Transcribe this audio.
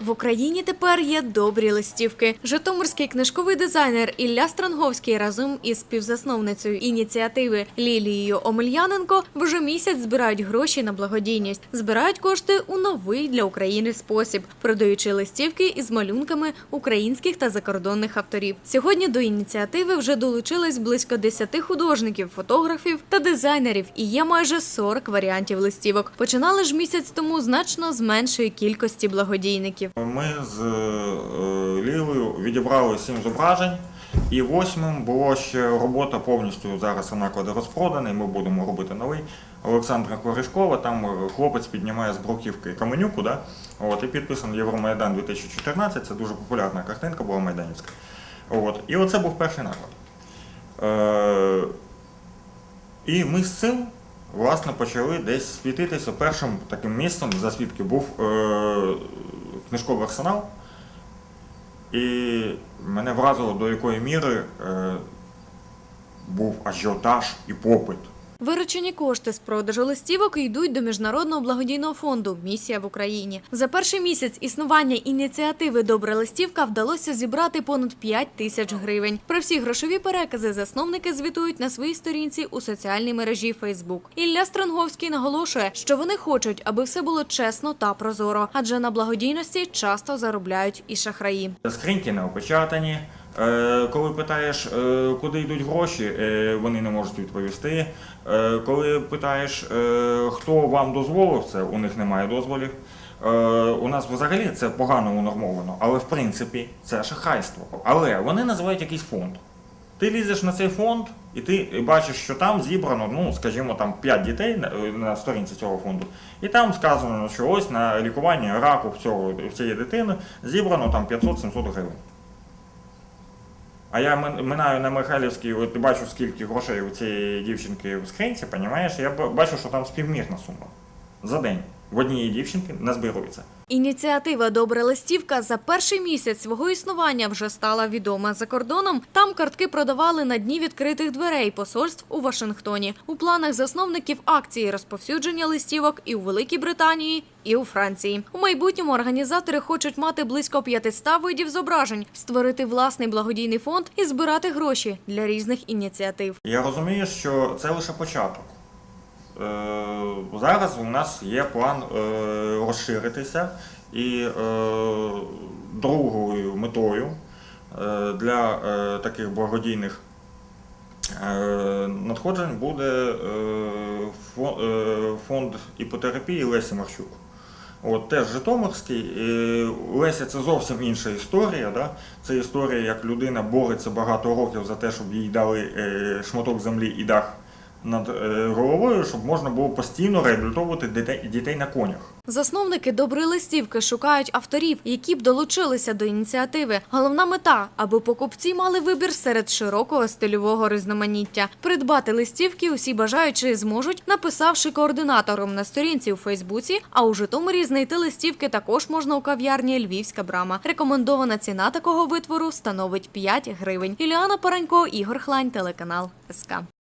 В Україні тепер є добрі листівки. Житомирський книжковий дизайнер Ілля Странговський разом із співзасновницею ініціативи Лілією Омельяненко вже місяць збирають гроші на благодійність. Збирають кошти у новий для України спосіб, продаючи листівки із малюнками українських та закордонних авторів. Сьогодні до ініціативи вже долучились близько 10 художників, фотографів та дизайнерів, і є майже 40 варіантів листівок. Починали ж місяць тому значно з меншої кількості благодійників. Ми з е, Лілею відібрали сім зображень, і восьмим було ще робота повністю зараз наклад розпроданий. Ми будемо робити новий. Олександра Корішкова, там е, хлопець піднімає з бруківки каменюку, да? От, і підписано Євромайдан 2014. Це дуже популярна картинка була майданівська. От, і оце був перший наклад. Е, і ми з цим власне почали десь світитися. Першим таким місцем засвідки був е, книжковий арсенал. І мене вразило, до якої міри е, був ажіотаж і попит. Виручені кошти з продажу листівок йдуть до міжнародного благодійного фонду Місія в Україні. За перший місяць існування ініціативи Добра листівка вдалося зібрати понад 5 тисяч гривень. Про всі грошові перекази засновники звітують на своїй сторінці у соціальній мережі Фейсбук. Ілля Странговський наголошує, що вони хочуть, аби все було чесно та прозоро, адже на благодійності часто заробляють і шахраї. Скриньки не опечатані. Е, Коли питаєш, е, куди йдуть гроші, е, вони не можуть відповісти. Коли питаєш, хто вам дозволив це, у них немає дозволів. У нас взагалі це погано унормовано, але в принципі це шахрайство. Але вони називають якийсь фонд. Ти лізеш на цей фонд, і ти бачиш, що там зібрано, ну скажімо, там 5 дітей на, сторінці цього фонду, і там сказано, що ось на лікування раку цього цієї дитини зібрано там 500-700 гривень. А я мин- минаю на Михайлівській, от бачу, скільки грошей у цієї дівчинки в скринці, понімаєш? Я бачу, що там співмірна сума. За день в однієї дівчинки не назбирується. Ініціатива Добра листівка за перший місяць свого існування вже стала відома за кордоном. Там картки продавали на дні відкритих дверей посольств у Вашингтоні. У планах засновників акції розповсюдження листівок і у Великій Британії, і у Франції. У майбутньому організатори хочуть мати близько 500 видів зображень, створити власний благодійний фонд і збирати гроші для різних ініціатив. Я розумію, що це лише початок. Е, Зараз у нас є план е, розширитися і е, другою метою для таких благодійних надходжень буде фо- фонд іпотерапії Лесі Марчук. От теж Житомирський. Леся це зовсім інша історія. Да? Це історія, як людина бореться багато років за те, щоб їй дали шматок землі і дах над е, головою, щоб можна було постійно реабілітовувати дітей, на конях. Засновники доброї листівки шукають авторів, які б долучилися до ініціативи. Головна мета, аби покупці мали вибір серед широкого стильового різноманіття. Придбати листівки усі бажаючі зможуть, написавши координатором на сторінці у Фейсбуці. А у Житомирі знайти листівки також можна у кав'ярні Львівська брама. Рекомендована ціна такого витвору становить 5 гривень. Іліана Паранько, Ігор Хлань, телеканал СК.